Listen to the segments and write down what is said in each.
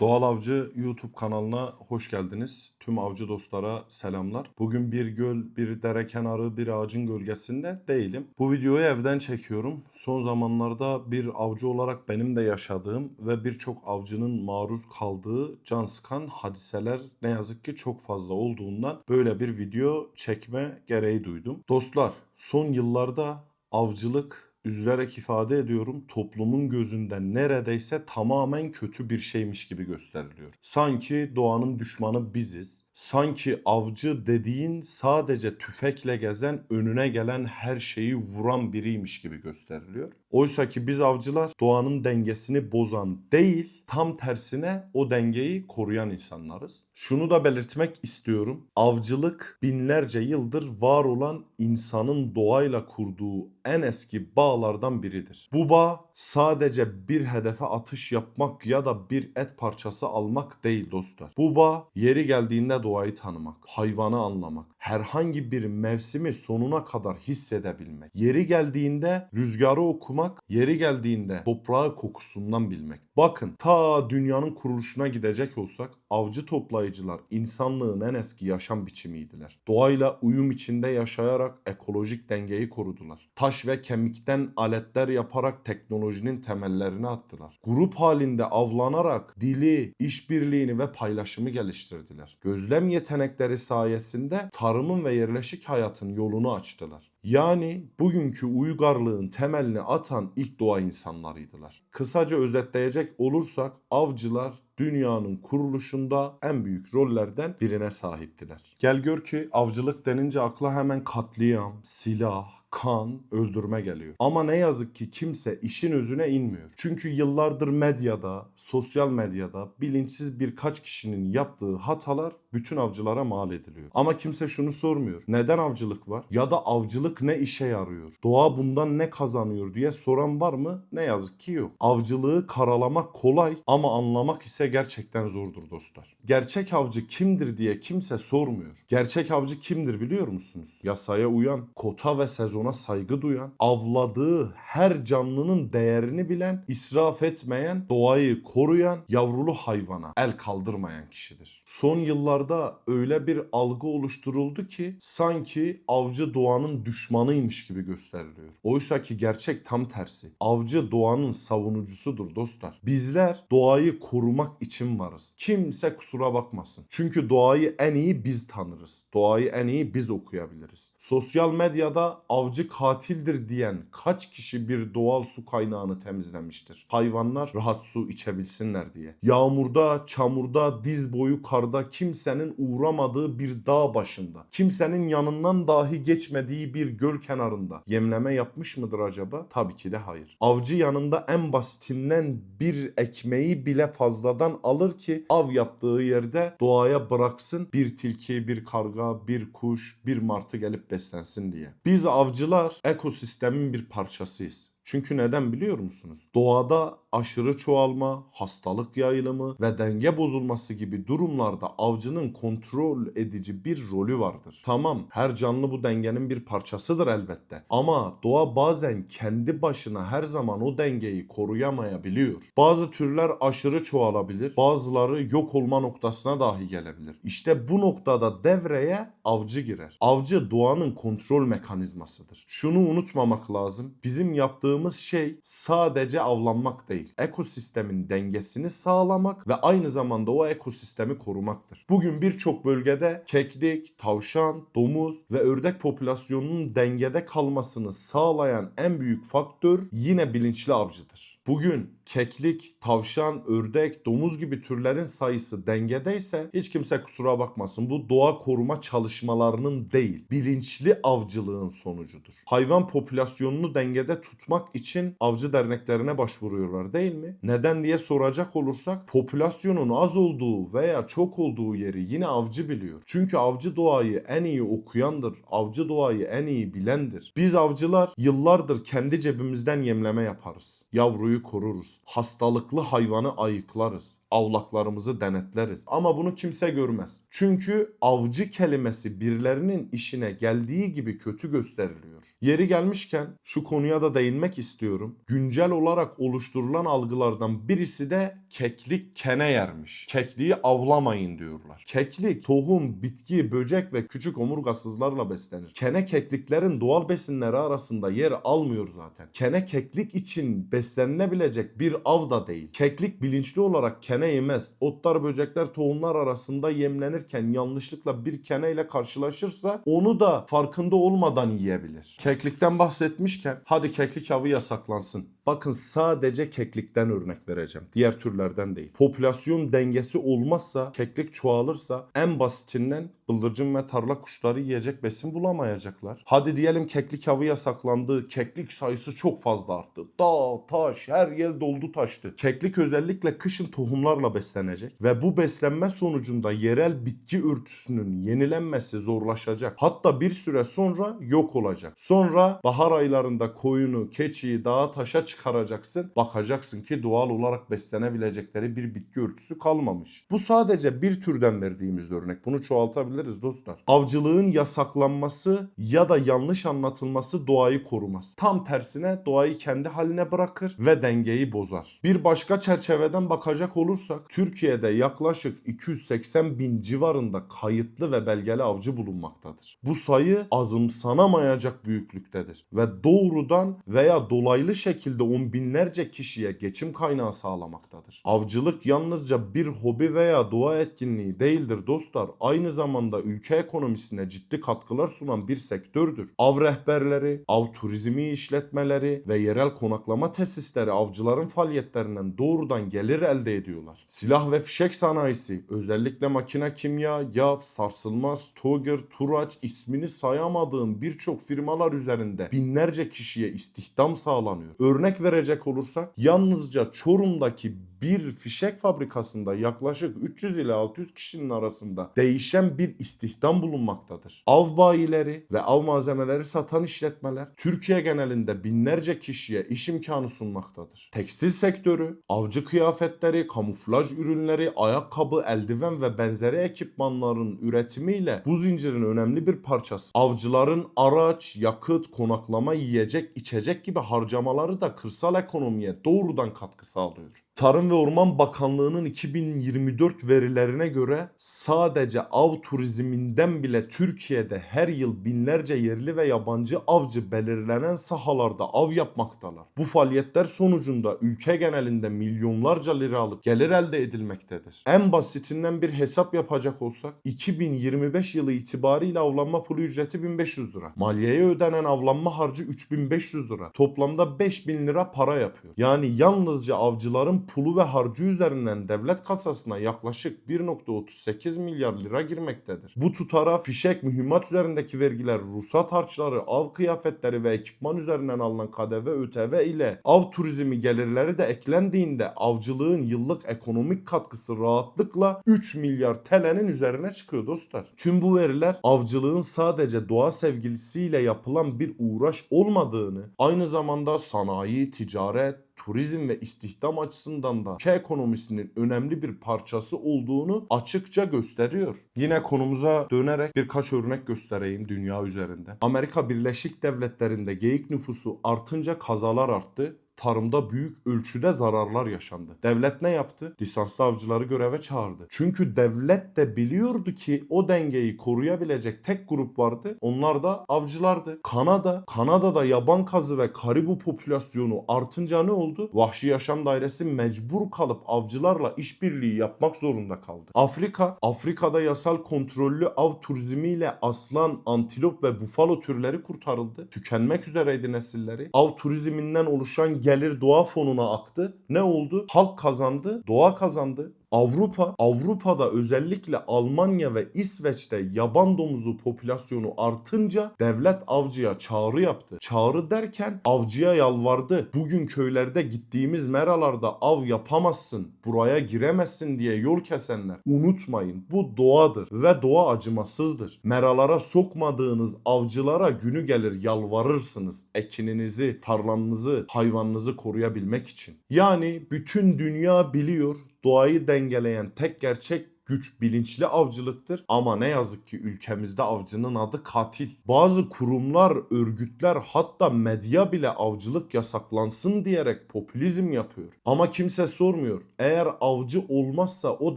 Doğal Avcı YouTube kanalına hoş geldiniz. Tüm avcı dostlara selamlar. Bugün bir göl, bir dere kenarı, bir ağacın gölgesinde değilim. Bu videoyu evden çekiyorum. Son zamanlarda bir avcı olarak benim de yaşadığım ve birçok avcının maruz kaldığı can sıkan hadiseler ne yazık ki çok fazla olduğundan böyle bir video çekme gereği duydum. Dostlar, son yıllarda avcılık üzülerek ifade ediyorum toplumun gözünde neredeyse tamamen kötü bir şeymiş gibi gösteriliyor. Sanki doğanın düşmanı biziz. Sanki avcı dediğin sadece tüfekle gezen, önüne gelen her şeyi vuran biriymiş gibi gösteriliyor. Oysa ki biz avcılar doğanın dengesini bozan değil, tam tersine o dengeyi koruyan insanlarız. Şunu da belirtmek istiyorum. Avcılık binlerce yıldır var olan insanın doğayla kurduğu en eski bağlardan biridir. Bu bağ sadece bir hedefe atış yapmak ya da bir et parçası almak değil dostlar. Bu bağ yeri geldiğinde doğayı tanımak, hayvanı anlamak, herhangi bir mevsimi sonuna kadar hissedebilmek, yeri geldiğinde rüzgarı okumak, yeri geldiğinde toprağı kokusundan bilmek. Bakın ta dünyanın kuruluşuna gidecek olsak avcı toplayıcılar insanlığın en eski yaşam biçimiydiler. Doğayla uyum içinde yaşayarak ekolojik dengeyi korudular. Taş ve kemikten aletler yaparak teknolojinin temellerini attılar. Grup halinde avlanarak dili, işbirliğini ve paylaşımı geliştirdiler. Gözlem yetenekleri sayesinde tarımın ve yerleşik hayatın yolunu açtılar. Yani bugünkü uygarlığın temelini atan ilk doğa insanlarıydılar. Kısaca özetleyecek olursak avcılar dünyanın kuruluşunda en büyük rollerden birine sahiptiler. Gel gör ki avcılık denince akla hemen katliam, silah, kan, öldürme geliyor. Ama ne yazık ki kimse işin özüne inmiyor. Çünkü yıllardır medyada, sosyal medyada bilinçsiz birkaç kişinin yaptığı hatalar bütün avcılara mal ediliyor. Ama kimse şunu sormuyor. Neden avcılık var? Ya da avcılık ne işe yarıyor? Doğa bundan ne kazanıyor diye soran var mı? Ne yazık ki yok. Avcılığı karalamak kolay ama anlamak ise gerçekten zordur dostlar. Gerçek avcı kimdir diye kimse sormuyor. Gerçek avcı kimdir biliyor musunuz? Yasaya uyan, kota ve sezona saygı duyan, avladığı her canlının değerini bilen, israf etmeyen, doğayı koruyan, yavrulu hayvana el kaldırmayan kişidir. Son yıllarda öyle bir algı oluşturuldu ki sanki avcı doğanın düşmanıymış gibi gösteriliyor. Oysa ki gerçek tam tersi. Avcı doğanın savunucusudur dostlar. Bizler doğayı korumak için varız. Kimse kusura bakmasın. Çünkü doğayı en iyi biz tanırız. Doğayı en iyi biz okuyabiliriz. Sosyal medyada avcı katildir diyen kaç kişi bir doğal su kaynağını temizlemiştir? Hayvanlar rahat su içebilsinler diye. Yağmurda, çamurda, diz boyu karda kimsenin uğramadığı bir dağ başında, kimsenin yanından dahi geçmediği bir göl kenarında yemleme yapmış mıdır acaba? Tabii ki de hayır. Avcı yanında en basitinden bir ekmeği bile fazladan alır ki av yaptığı yerde doğaya bıraksın bir tilki, bir karga, bir kuş, bir martı gelip beslensin diye. Biz avcılar ekosistemin bir parçasıyız. Çünkü neden biliyor musunuz? Doğada aşırı çoğalma, hastalık yayılımı ve denge bozulması gibi durumlarda avcının kontrol edici bir rolü vardır. Tamam, her canlı bu dengenin bir parçasıdır elbette. Ama doğa bazen kendi başına her zaman o dengeyi koruyamayabiliyor. Bazı türler aşırı çoğalabilir, bazıları yok olma noktasına dahi gelebilir. İşte bu noktada devreye avcı girer. Avcı doğanın kontrol mekanizmasıdır. Şunu unutmamak lazım. Bizim yaptığımız şey sadece avlanmak değil. Ekosistemin dengesini sağlamak ve aynı zamanda o ekosistemi korumaktır. Bugün birçok bölgede keklik, tavşan, domuz ve ördek popülasyonunun dengede kalmasını sağlayan en büyük faktör yine bilinçli avcıdır. Bugün keklik, tavşan, ördek, domuz gibi türlerin sayısı dengedeyse hiç kimse kusura bakmasın. Bu doğa koruma çalışmalarının değil, bilinçli avcılığın sonucudur. Hayvan popülasyonunu dengede tutmak için avcı derneklerine başvuruyorlar değil mi? Neden diye soracak olursak popülasyonun az olduğu veya çok olduğu yeri yine avcı biliyor. Çünkü avcı doğayı en iyi okuyandır. Avcı doğayı en iyi bilendir. Biz avcılar yıllardır kendi cebimizden yemleme yaparız. Yavruyu koruruz. Hastalıklı hayvanı ayıklarız. Avlaklarımızı denetleriz. Ama bunu kimse görmez. Çünkü avcı kelimesi birilerinin işine geldiği gibi kötü gösteriliyor. Yeri gelmişken şu konuya da değinmek istiyorum. Güncel olarak oluşturulan algılardan birisi de keklik kene yermiş. Kekliği avlamayın diyorlar. Keklik tohum, bitki, böcek ve küçük omurgasızlarla beslenir. Kene kekliklerin doğal besinleri arasında yer almıyor zaten. Kene keklik için beslenilebilecek bir av da değil. Keklik bilinçli olarak kene yemez. Otlar, böcekler, tohumlar arasında yemlenirken yanlışlıkla bir kene ile karşılaşırsa onu da farkında olmadan yiyebilir. Keklikten bahsetmişken hadi keklik avı yasaklansın. Bakın sadece keklikten örnek vereceğim. Diğer türlerden değil. Popülasyon dengesi olmazsa, keklik çoğalırsa en basitinden bıldırcın ve tarla kuşları yiyecek besin bulamayacaklar. Hadi diyelim keklik avı yasaklandı. Keklik sayısı çok fazla arttı. Dağ, taş, her yer doldu taştı. Keklik özellikle kışın tohumlarla beslenecek ve bu beslenme sonucunda yerel bitki örtüsünün yenilenmesi zorlaşacak. Hatta bir süre sonra yok olacak. Sonra bahar aylarında koyunu, keçiyi dağa taşa çıkaracaksın. Bakacaksın ki doğal olarak beslenebilecekleri bir bitki örtüsü kalmamış. Bu sadece bir türden verdiğimiz örnek. Bunu çoğaltabiliriz dostlar. Avcılığın yasaklanması ya da yanlış anlatılması doğayı korumaz. Tam tersine doğayı kendi haline bırakır ve dengeyi bozar. Bir başka çerçeveden bakacak olursak Türkiye'de yaklaşık 280 bin civarında kayıtlı ve belgeli avcı bulunmaktadır. Bu sayı azımsanamayacak büyüklüktedir ve doğrudan veya dolaylı şekilde on binlerce kişiye geçim kaynağı sağlamaktadır. Avcılık yalnızca bir hobi veya doğa etkinliği değildir dostlar. Aynı zamanda ülke ekonomisine ciddi katkılar sunan bir sektördür. Av rehberleri, av turizmi işletmeleri ve yerel konaklama tesisleri avcıların faaliyetlerinden doğrudan gelir elde ediyorlar. Silah ve fişek sanayisi, özellikle makine kimya, YAV, sarsılmaz, Toger, Turaç ismini sayamadığım birçok firmalar üzerinde binlerce kişiye istihdam sağlanıyor. Örnek verecek olursak yalnızca Çorum'daki bir fişek fabrikasında yaklaşık 300 ile 600 kişinin arasında değişen bir istihdam bulunmaktadır. Av bayileri ve av malzemeleri satan işletmeler Türkiye genelinde binlerce kişiye iş imkanı sunmaktadır. Tekstil sektörü, avcı kıyafetleri, kamuflaj ürünleri, ayakkabı, eldiven ve benzeri ekipmanların üretimiyle bu zincirin önemli bir parçası. Avcıların araç, yakıt, konaklama, yiyecek, içecek gibi harcamaları da kırsal ekonomiye doğrudan katkı sağlıyor. Tarım ve Orman Bakanlığı'nın 2024 verilerine göre sadece av turizminden bile Türkiye'de her yıl binlerce yerli ve yabancı avcı belirlenen sahalarda av yapmaktalar. Bu faaliyetler sonucunda ülke genelinde milyonlarca liralık gelir elde edilmektedir. En basitinden bir hesap yapacak olsak 2025 yılı itibariyle avlanma pulu ücreti 1500 lira. Maliyeye ödenen avlanma harcı 3500 lira. Toplamda 5000 lira para yapıyor. Yani yalnızca avcıların pulu ve harcı üzerinden devlet kasasına yaklaşık 1.38 milyar lira girmektedir. Bu tutara fişek, mühimmat üzerindeki vergiler, ruhsat harçları, av kıyafetleri ve ekipman üzerinden alınan KDV, ÖTV ile av turizmi gelirleri de eklendiğinde avcılığın yıllık ekonomik katkısı rahatlıkla 3 milyar TL'nin üzerine çıkıyor dostlar. Tüm bu veriler avcılığın sadece doğa sevgilisiyle yapılan bir uğraş olmadığını, aynı zamanda sanayi, ticaret, turizm ve istihdam açısından da ülke ekonomisinin önemli bir parçası olduğunu açıkça gösteriyor. Yine konumuza dönerek birkaç örnek göstereyim dünya üzerinde. Amerika Birleşik Devletleri'nde geyik nüfusu artınca kazalar arttı tarımda büyük ölçüde zararlar yaşandı. Devlet ne yaptı? Lisanslı avcıları göreve çağırdı. Çünkü devlet de biliyordu ki o dengeyi koruyabilecek tek grup vardı. Onlar da avcılardı. Kanada, Kanada'da yaban kazı ve karibu popülasyonu artınca ne oldu? Vahşi Yaşam Dairesi mecbur kalıp avcılarla işbirliği yapmak zorunda kaldı. Afrika, Afrika'da yasal kontrollü av turizmiyle aslan, antilop ve bufalo türleri kurtarıldı. Tükenmek üzereydi nesilleri. Av turizminden oluşan gelir doğa fonuna aktı. Ne oldu? Halk kazandı, doğa kazandı. Avrupa, Avrupa'da özellikle Almanya ve İsveç'te yaban domuzu popülasyonu artınca devlet avcıya çağrı yaptı. Çağrı derken avcıya yalvardı. Bugün köylerde gittiğimiz meralarda av yapamazsın, buraya giremezsin diye yol kesenler. Unutmayın bu doğadır ve doğa acımasızdır. Meralara sokmadığınız avcılara günü gelir yalvarırsınız. Ekininizi, tarlanınızı, hayvanınızı koruyabilmek için. Yani bütün dünya biliyor doğayı dengeleyen tek gerçek güç bilinçli avcılıktır ama ne yazık ki ülkemizde avcının adı katil. Bazı kurumlar, örgütler hatta medya bile avcılık yasaklansın diyerek popülizm yapıyor. Ama kimse sormuyor. Eğer avcı olmazsa o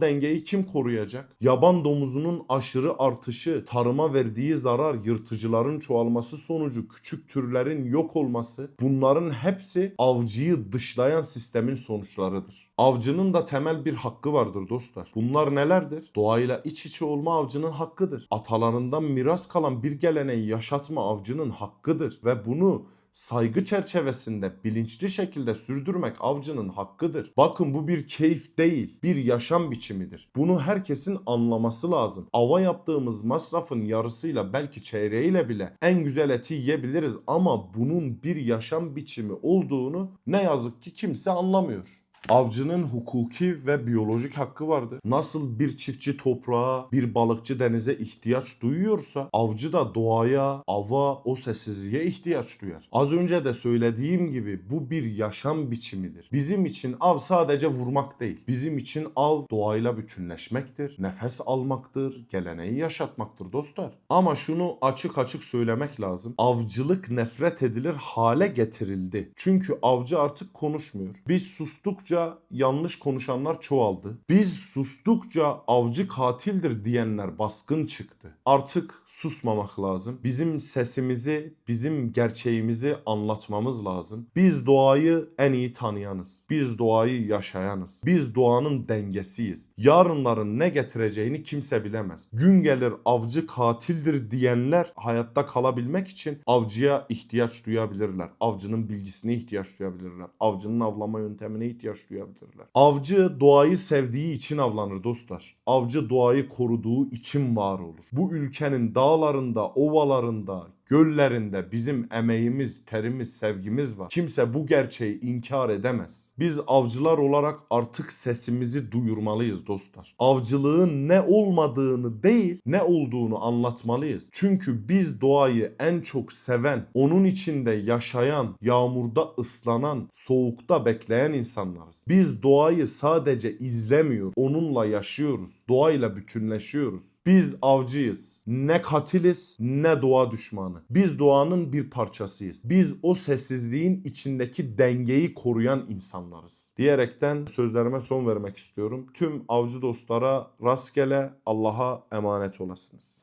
dengeyi kim koruyacak? Yaban domuzunun aşırı artışı, tarıma verdiği zarar, yırtıcıların çoğalması sonucu küçük türlerin yok olması bunların hepsi avcıyı dışlayan sistemin sonuçlarıdır. Avcının da temel bir hakkı vardır dostlar. Bunlar nelerdir? Doğayla iç içe olma avcının hakkıdır. Atalarından miras kalan bir geleneği yaşatma avcının hakkıdır ve bunu saygı çerçevesinde bilinçli şekilde sürdürmek avcının hakkıdır. Bakın bu bir keyif değil, bir yaşam biçimidir. Bunu herkesin anlaması lazım. Ava yaptığımız masrafın yarısıyla belki çeyreğiyle bile en güzel eti yiyebiliriz ama bunun bir yaşam biçimi olduğunu ne yazık ki kimse anlamıyor. Avcının hukuki ve biyolojik hakkı vardır. Nasıl bir çiftçi toprağa, bir balıkçı denize ihtiyaç duyuyorsa, avcı da doğaya, ava, o sessizliğe ihtiyaç duyar. Az önce de söylediğim gibi bu bir yaşam biçimidir. Bizim için av sadece vurmak değil. Bizim için av doğayla bütünleşmektir, nefes almaktır, geleneği yaşatmaktır dostlar. Ama şunu açık açık söylemek lazım. Avcılık nefret edilir hale getirildi. Çünkü avcı artık konuşmuyor. Biz sustukça yanlış konuşanlar çoğaldı. Biz sustukça avcı katildir diyenler baskın çıktı. Artık susmamak lazım. Bizim sesimizi, bizim gerçeğimizi anlatmamız lazım. Biz doğayı en iyi tanıyanız. Biz doğayı yaşayanız. Biz doğanın dengesiyiz. Yarınların ne getireceğini kimse bilemez. Gün gelir avcı katildir diyenler hayatta kalabilmek için avcıya ihtiyaç duyabilirler. Avcının bilgisine ihtiyaç duyabilirler. Avcının avlama yöntemine ihtiyaç duyabilirler. Avcı doğayı sevdiği için avlanır dostlar. Avcı doğayı koruduğu için var olur. Bu ülkenin dağlarında, ovalarında, göllerinde bizim emeğimiz, terimiz, sevgimiz var. Kimse bu gerçeği inkar edemez. Biz avcılar olarak artık sesimizi duyurmalıyız dostlar. Avcılığın ne olmadığını değil, ne olduğunu anlatmalıyız. Çünkü biz doğayı en çok seven, onun içinde yaşayan, yağmurda ıslanan, soğukta bekleyen insanlarız. Biz doğayı sadece izlemiyor, onunla yaşıyoruz. Doğayla bütünleşiyoruz. Biz avcıyız. Ne katiliz, ne doğa düşmanı. Biz doğanın bir parçasıyız. Biz o sessizliğin içindeki dengeyi koruyan insanlarız. Diyerekten sözlerime son vermek istiyorum. Tüm avcı dostlara rastgele Allah'a emanet olasınız.